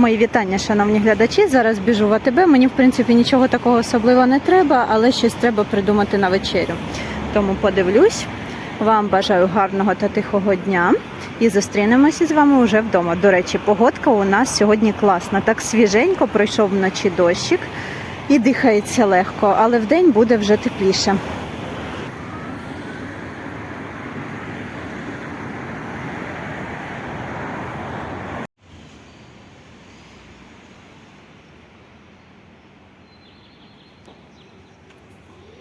Мої вітання, шановні глядачі. Зараз біжу в АТБ. Мені, в принципі, нічого такого особливого не треба, але щось треба придумати на вечерю. Тому подивлюсь. Вам бажаю гарного та тихого дня. І зустрінемося з вами вже вдома. До речі, погодка у нас сьогодні класна. Так свіженько пройшов вночі дощик і дихається легко, але вдень буде вже тепліше.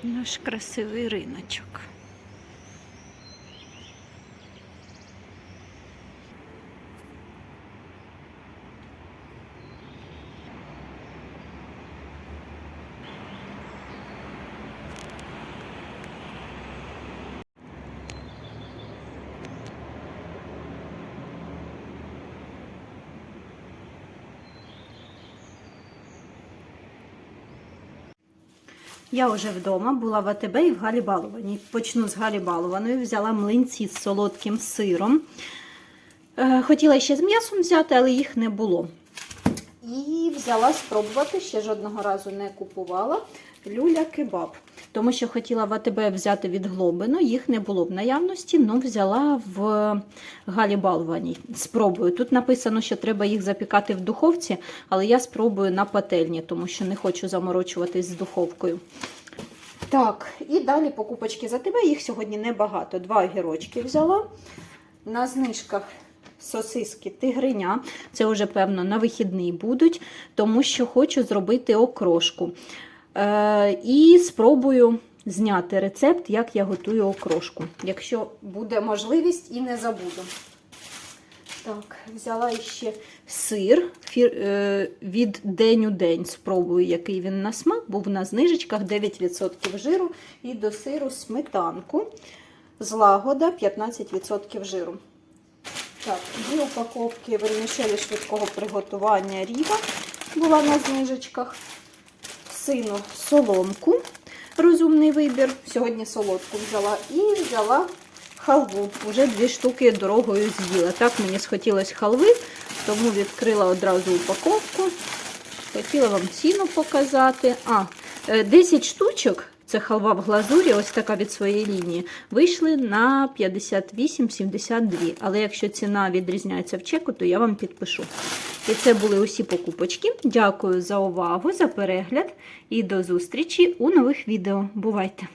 Наш красивий риночок. Я вже вдома була в АТБ і в Галі Балованій. Почну з Галі Балованої. Взяла млинці з солодким сиром. Е, Хотіла ще з м'ясом взяти, але їх не було. І взяла спробувати, ще жодного разу не купувала люля кебаб. Тому що хотіла в АТБ взяти від Глобину, їх не було в наявності, ну взяла в Галі Балваній. Спробую. Тут написано, що треба їх запікати в духовці, але я спробую на пательні, тому що не хочу заморочуватись з духовкою. Так, і далі покупочки за тебе. Їх сьогодні небагато. Два огірочки взяла. На знижках сосиски тигриня. Це вже, певно, на вихідний будуть, тому що хочу зробити окрошку. Е, і спробую зняти рецепт, як я готую окрошку, якщо буде можливість і не забуду. Так, взяла ще сир е, від день у день. Спробую, який він на смак. Був на знижечках 9% жиру. І до сиру сметанку. Злагода 15% жиру. Так, дві упаковки вермішелі швидкого приготування ріва була на знижечках. Сину соломку, розумний вибір. Сьогодні солодку взяла і взяла халву. Уже дві штуки дорогою з'їла. Так мені схотілося халви, тому відкрила одразу упаковку. Хотіла вам ціну показати. А, е, 10 штучок. Це халва в глазурі, ось така від своєї лінії. Вийшли на 58,72. Але якщо ціна відрізняється в чеку, то я вам підпишу. І це були усі покупочки. Дякую за увагу, за перегляд і до зустрічі у нових відео. Бувайте!